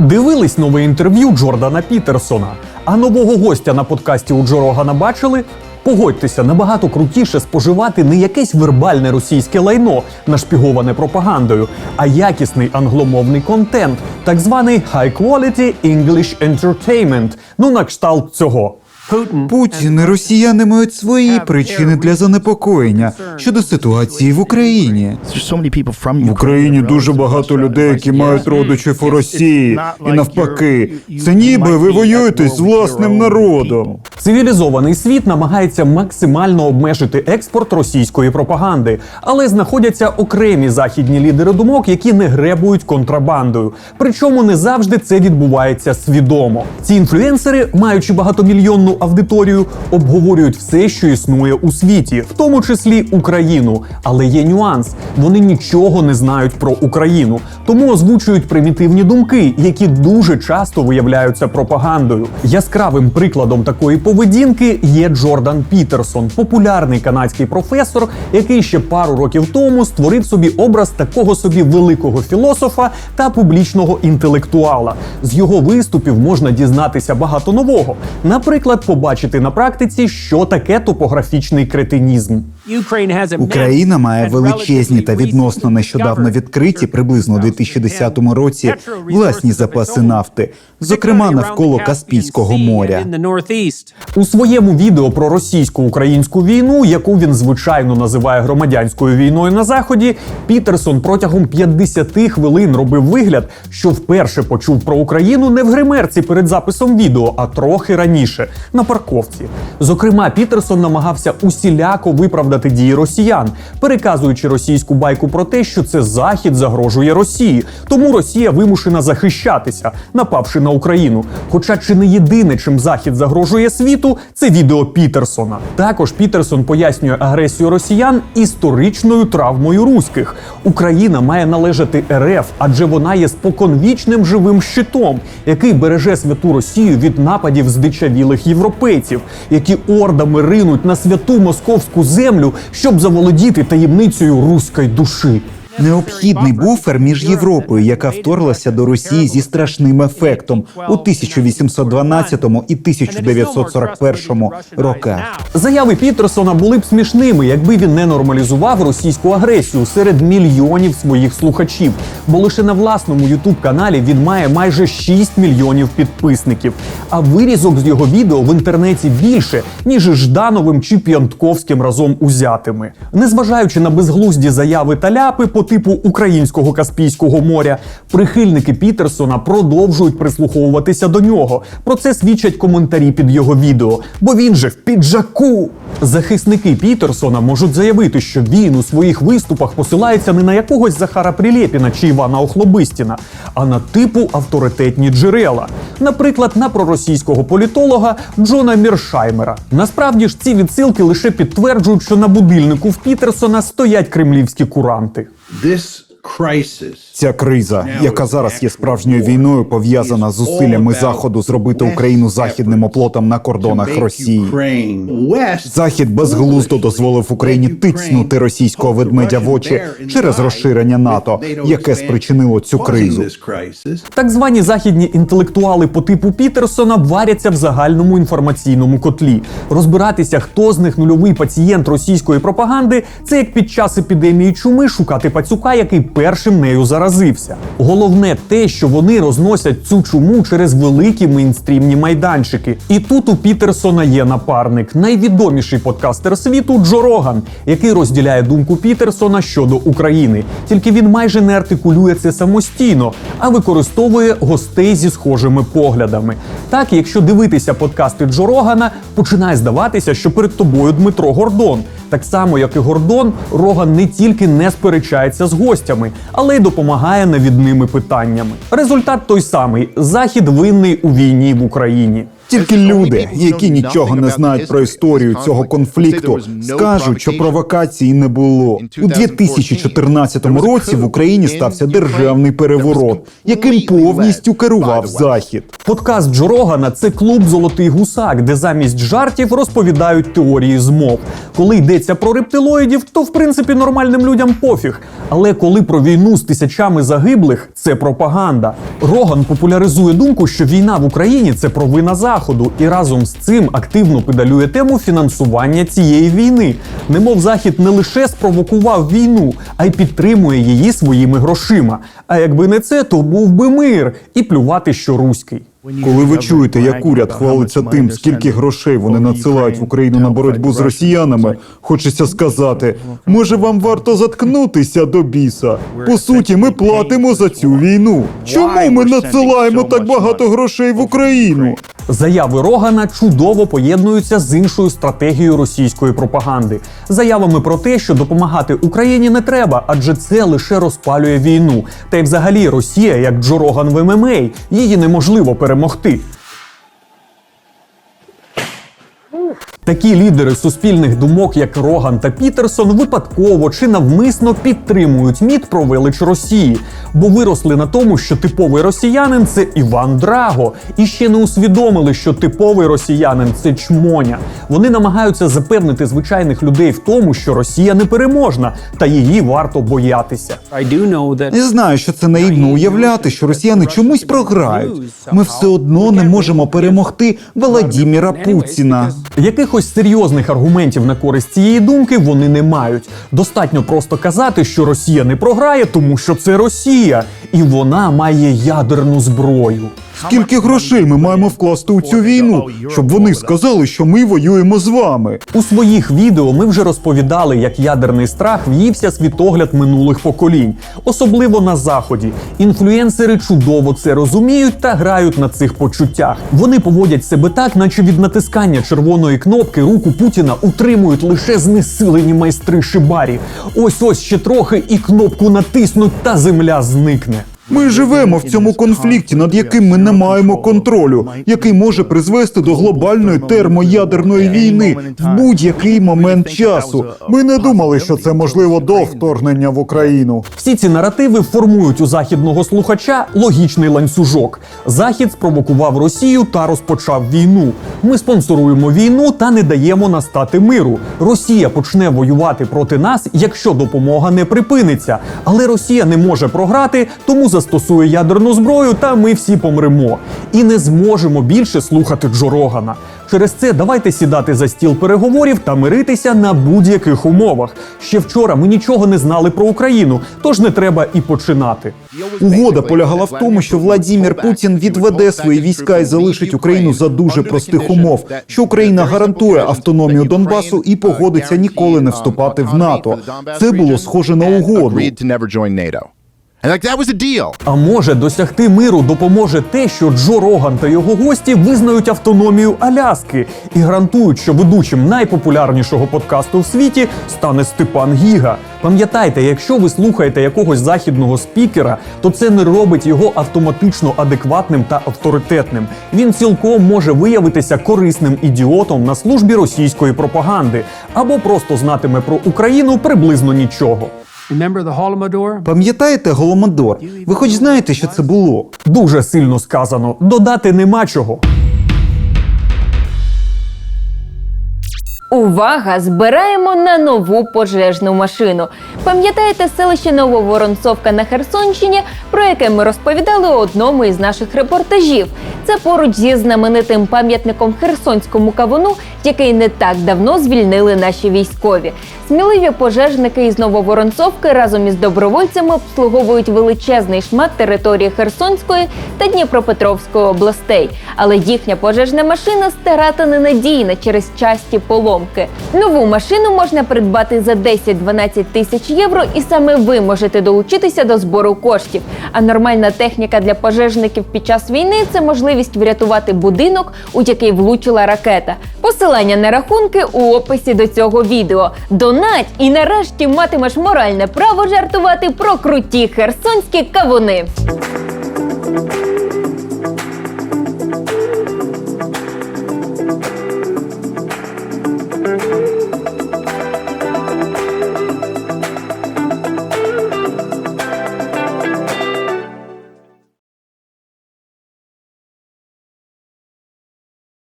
Дивились нове інтерв'ю Джордана Пітерсона. А нового гостя на подкасті у Джо Рогана бачили? Погодьтеся, набагато крутіше споживати не якесь вербальне російське лайно, нашпіговане пропагандою, а якісний англомовний контент, так званий high quality English entertainment, ну на кшталт цього. Путін і росіяни мають свої причини для занепокоєння щодо ситуації в Україні. В Україні дуже багато людей, які мають родичів у Росії, і навпаки, це ніби ви воюєте з власним народом. Цивілізований світ намагається максимально обмежити експорт російської пропаганди, але знаходяться окремі західні лідери думок, які не гребують контрабандою. Причому не завжди це відбувається свідомо. Ці інфлюенсери, маючи багатомільйонну аудиторію, обговорюють все, що існує у світі, в тому числі Україну. Але є нюанс: вони нічого не знають про Україну, тому озвучують примітивні думки, які дуже часто виявляються пропагандою. Яскравим прикладом такої поведінки є Джордан Пітерсон, популярний канадський професор, який ще пару років тому створив собі образ такого собі великого філософа та публічного інтелектуала. З його виступів можна дізнатися багато нового. Наприклад, побачити на практиці, що таке топографічний кретинізм. Україна має величезні та відносно нещодавно відкриті, приблизно у 2010 році, власні запаси нафти, зокрема навколо Каспійського моря. У своєму відео про російсько-українську війну, яку він звичайно називає громадянською війною на заході, Пітерсон протягом 50 хвилин робив вигляд, що вперше почув про Україну не в гримерці перед записом відео, а трохи раніше на парковці. Зокрема, Пітерсон намагався усіляко виправдати дії росіян, переказуючи російську байку про те, що це захід загрожує Росії, тому Росія вимушена захищатися, напавши на Україну. Хоча чи не єдине, чим захід загрожує світу, це відео Пітерсона. Також Пітерсон пояснює агресію росіян історичною травмою руських. Україна має належати РФ, адже вона є споконвічним живим щитом, який береже святу Росію від нападів здичавілих європейців, які ордами ринуть на святу московську землю, щоб заволодіти таємницею руської душі. Необхідний буфер між Європою, яка вторглася до Росії зі страшним ефектом у 1812 і 1941 роках. Заяви Пітерсона були б смішними, якби він не нормалізував російську агресію серед мільйонів своїх слухачів. Бо лише на власному ютуб каналі він має майже 6 мільйонів підписників. А вирізок з його відео в інтернеті більше, ніж Ждановим чи П'янтковським разом узятими. Незважаючи на безглузді заяви та ляпи по типу українського Каспійського моря, прихильники Пітерсона продовжують прислуховуватися до нього. Про це свідчать коментарі під його відео, бо він же в піджаку. Захисники Пітерсона можуть заявити, що він у своїх виступах посилається не на якогось Захара Прилєпіна чи Івана Охлобистіна, а на типу авторитетні джерела, наприклад, на проросійського політолога Джона Міршаймера. Насправді ж ці відсилки лише підтверджують, що на будильнику в Пітерсона стоять кремлівські куранти. This Ця криза, яка зараз є справжньою війною, пов'язана з зусиллями заходу зробити Україну західним оплотом на кордонах Росії. Захід безглуздо дозволив Україні тицнути російського ведмедя в очі через розширення НАТО, яке спричинило цю кризу. Так звані західні інтелектуали по типу Пітерсона варяться в загальному інформаційному котлі. Розбиратися, хто з них нульовий пацієнт російської пропаганди, це як під час епідемії чуми шукати пацюка, який першим нею заразився. Головне те, що вони розносять цю чуму через великі мейнстрімні майданчики. І тут у Пітерсона є напарник, найвідоміший подкастер світу Джо Роган, який розділяє думку Пітерсона щодо України. Тільки він майже не артикулює це самостійно, а використовує гостей зі схожими поглядами. Так, якщо дивитися подкасти Джо Рогана, починає здаватися, що перед тобою Дмитро Гордон. Так само, як і Гордон, Роган не тільки не сперечається з гостями, але й допомагає навідними питаннями. Результат той самий: захід винний у війні в Україні. Тільки люди, які нічого не знають про історію цього конфлікту, скажуть, що провокації не було. У 2014 році в Україні стався державний переворот, яким повністю керував захід. Подкаст Джо Рогана – це клуб Золотий гусак, де замість жартів розповідають теорії змов. Коли йдеться про рептилоїдів, то в принципі нормальним людям пофіг. Але коли про війну з тисячами загиблих, це пропаганда. Роган популяризує думку, що війна в Україні це провина заходу, і разом з цим активно педалює тему фінансування цієї війни. Немов захід не лише спровокував війну, а й підтримує її своїми грошима. А якби не це, то був би мир і плювати, що руський. Коли ви чуєте, як уряд хвалиться тим, скільки грошей вони надсилають в Україну на боротьбу з росіянами, хочеться сказати, може вам варто заткнутися до біса. По суті, ми платимо за цю війну. Чому ми надсилаємо так багато грошей в Україну? Заяви Рогана чудово поєднуються з іншою стратегією російської пропаганди. Заявами про те, що допомагати Україні не треба, адже це лише розпалює війну. Та й взагалі Росія, як Джо Роган в ММА, її неможливо перемогти. Такі лідери суспільних думок, як Роган та Пітерсон, випадково чи навмисно підтримують міт про велич Росії, бо виросли на тому, що типовий росіянин це Іван Драго, і ще не усвідомили, що типовий росіянин це чмоня. Вони намагаються запевнити звичайних людей в тому, що Росія непереможна, та її варто боятися. Я знаю, що це наївно уявляти, що росіяни чомусь програють. Ми все одно не можемо перемогти Володимира Путіна. Якихось серйозних аргументів на користь цієї думки вони не мають. Достатньо просто казати, що Росія не програє, тому що це Росія, і вона має ядерну зброю. Скільки грошей ми маємо вкласти у цю війну, щоб вони сказали, що ми воюємо з вами? У своїх відео ми вже розповідали, як ядерний страх в'ївся світогляд минулих поколінь, особливо на заході. Інфлюенсери чудово це розуміють та грають на цих почуттях. Вони поводять себе так, наче від натискання червоної кнопки руку Путіна утримують лише знесилені майстри шибарі. Ось ось ще трохи і кнопку натиснуть, та земля зникне. Ми живемо в цьому конфлікті, над яким ми не маємо контролю, який може призвести до глобальної термоядерної війни в будь-який момент часу. Ми не думали, що це можливо до вторгнення в Україну. Всі ці наративи формують у західного слухача логічний ланцюжок. Захід спровокував Росію та розпочав війну. Ми спонсоруємо війну та не даємо настати миру. Росія почне воювати проти нас, якщо допомога не припиниться. Але Росія не може програти, тому застосує ядерну зброю, та ми всі помремо. І не зможемо більше слухати Джо Рогана. Через це давайте сідати за стіл переговорів та миритися на будь-яких умовах. Ще вчора ми нічого не знали про Україну, тож не треба і починати. Угода полягала в тому, що Владімір Путін відведе свої війська і залишить Україну за дуже простих умов, що Україна гарантує автономію Донбасу і погодиться ніколи не вступати в НАТО. Це було схоже на угоду. And like that was a deal. А може досягти миру допоможе те, що Джо Роган та його гості визнають автономію Аляски і гарантують, що ведучим найпопулярнішого подкасту в світі стане Степан Гіга. Пам'ятайте, якщо ви слухаєте якогось західного спікера, то це не робить його автоматично адекватним та авторитетним. Він цілком може виявитися корисним ідіотом на службі російської пропаганди або просто знатиме про Україну приблизно нічого. Remember the Пам'ятаєте Голомодор? Ви хоч знаєте, що це було? Дуже сильно сказано. Додати нема чого. Увага! Збираємо на нову пожежну машину. Пам'ятаєте селище Нововоронцовка на Херсонщині, про яке ми розповідали у одному із наших репортажів? Це поруч зі знаменитим пам'ятником Херсонському кавуну, який не так давно звільнили наші військові. Сміливі пожежники із Нововоронцовки разом із добровольцями обслуговують величезний шмат території Херсонської та Дніпропетровської областей. Але їхня пожежна машина стара та ненадійна через часті поломки. Нову машину можна придбати за 10-12 тисяч євро, і саме ви можете долучитися до збору коштів. А нормальна техніка для пожежників під час війни це можливість врятувати будинок, у який влучила ракета. Посилання на рахунки у описі до цього відео. Донать і нарешті матимеш моральне право жартувати про круті херсонські кавуни.